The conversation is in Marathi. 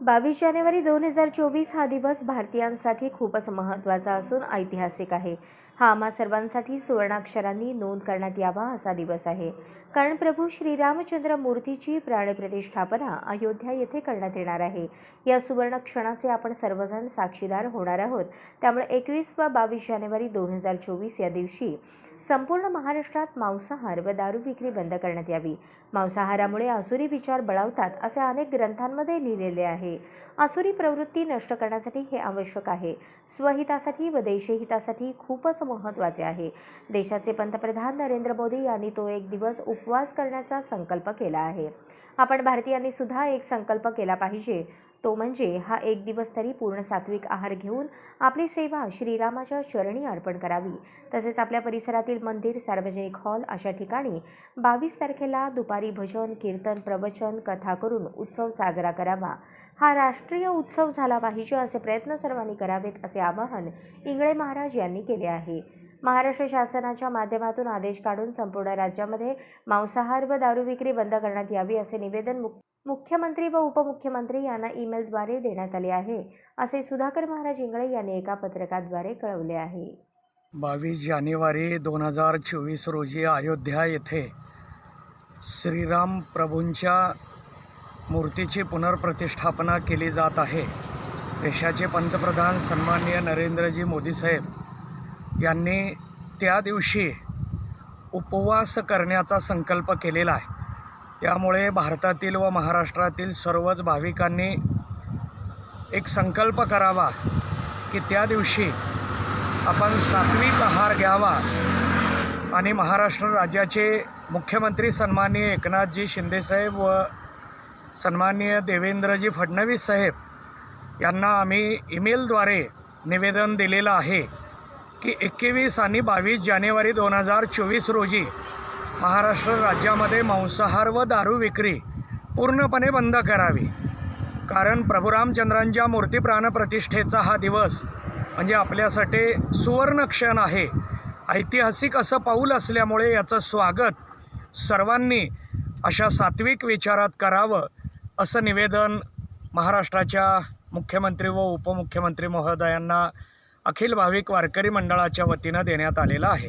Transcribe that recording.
बावीस जानेवारी दोन हजार चोवीस हा दिवस भारतीयांसाठी खूपच महत्त्वाचा असून ऐतिहासिक आहे. हा आम्हा सर्वांसाठी सुवर्णाक्षरांनी नोंद करण्यात यावा असा दिवस आहे. कारण प्रभू श्रीरामचंद्र मूर्तीची प्राणप्रतिष्ठापना अयोध्या येथे करण्यात येणार आहे. या सुवर्ण क्षणाचे आपण सर्वजण साक्षीदार होणार आहोत. त्यामुळे एकवीस व बावीस जानेवारी दोन हजार चोवीस या दिवशी संपूर्ण महाराष्ट्रात मांसाहार व दारू विक्री बंद करण्यात यावी. मांसाहारामुळे आसुरी विचार बळावतात असे अनेक ग्रंथांमध्ये लिहिलेले आहे. आसुरी प्रवृत्ती नष्ट करण्यासाठी हे आवश्यक आहे. स्वहितासाठी व देशहितासाठी खूपच महत्त्वाचे आहे. देशाचे पंतप्रधान नरेंद्र मोदी यांनी तो एक दिवस उपवास करण्याचा संकल्प केला आहे. आपण भारतीयांनी सुद्धा एक संकल्प केला पाहिजे. तो म्हणजे हा एक दिवस तरी पूर्ण सात्विक आहार घेऊन आपली सेवा श्रीरामाच्या चरणी अर्पण करावी. तसेच आपल्या परिसरातील मंदिर सार्वजनिक हॉल अशा ठिकाणी बावीस तारखेला दुपारी भजन कीर्तन प्रवचन कथा करून उत्सव साजरा करावा. हा राष्ट्रीय उत्सव झाला पाहिजे असे प्रयत्न सर्वांनी करावेत असे आवाहन इंगळे महाराज यांनी केले आहे. महाराष्ट्र शासनाच्या माध्यमातून आदेश काढून संपूर्ण राज्यामध्ये मांसाहार व दारू विक्री बंद करण्यात यावी असे निवेदन मुक्त मुख्यमंत्री व उपमुख्यमंत्री यांना ईमेलद्वारे देण्यात आले आहे असे सुधाकर महाराज इंगळे यांनी एका पत्रकाद्वारे कळवले आहे. बावीस जानेवारी दोन हजार चोवीस रोजी अयोध्या येथे श्रीराम प्रभूंच्या मूर्तीची पुनर्प्रतिष्ठापना केली जात आहे. देशाचे पंतप्रधान सन्माननीय नरेंद्रजी मोदी साहेब यांनी त्या दिवशी उपवास करण्याचा संकल्प केलेला आहे. त्यामुळे भारतातील व महाराष्ट्रातील सर्वच भाविकांनी एक संकल्प करावा की त्या दिवशी आपण सात्विक आहार घ्यावा. आणि महाराष्ट्र राज्याचे मुख्यमंत्री सन्माननीय एकनाथजी शिंदेसाहेब व सन्माननीय देवेंद्रजी फडणवीस साहेब यांना आम्ही ईमेलद्वारे निवेदन दिलेलं आहे की एकवीस आणि बावीस जानेवारी दोन हजार चोवीस रोजी महाराष्ट्र राज्यामध्ये मांसाहार व दारू विक्री पूर्णपणे बंद करावी. कारण प्रभू रामचंद्रांच्या मूर्ती प्राणप्रतिष्ठेचा हा दिवस म्हणजे आपल्यासाठी सुवर्ण क्षण आहे. ऐतिहासिक असं पाऊल असल्यामुळे याचं स्वागत सर्वांनी अशा सात्विक विचारात करावं असं निवेदन महाराष्ट्राच्या मुख्यमंत्री व उपमुख्यमंत्री महोदयांना अखिल भाविक वारकरी मंडळाच्या वतीनं देण्यात आलेलं आहे.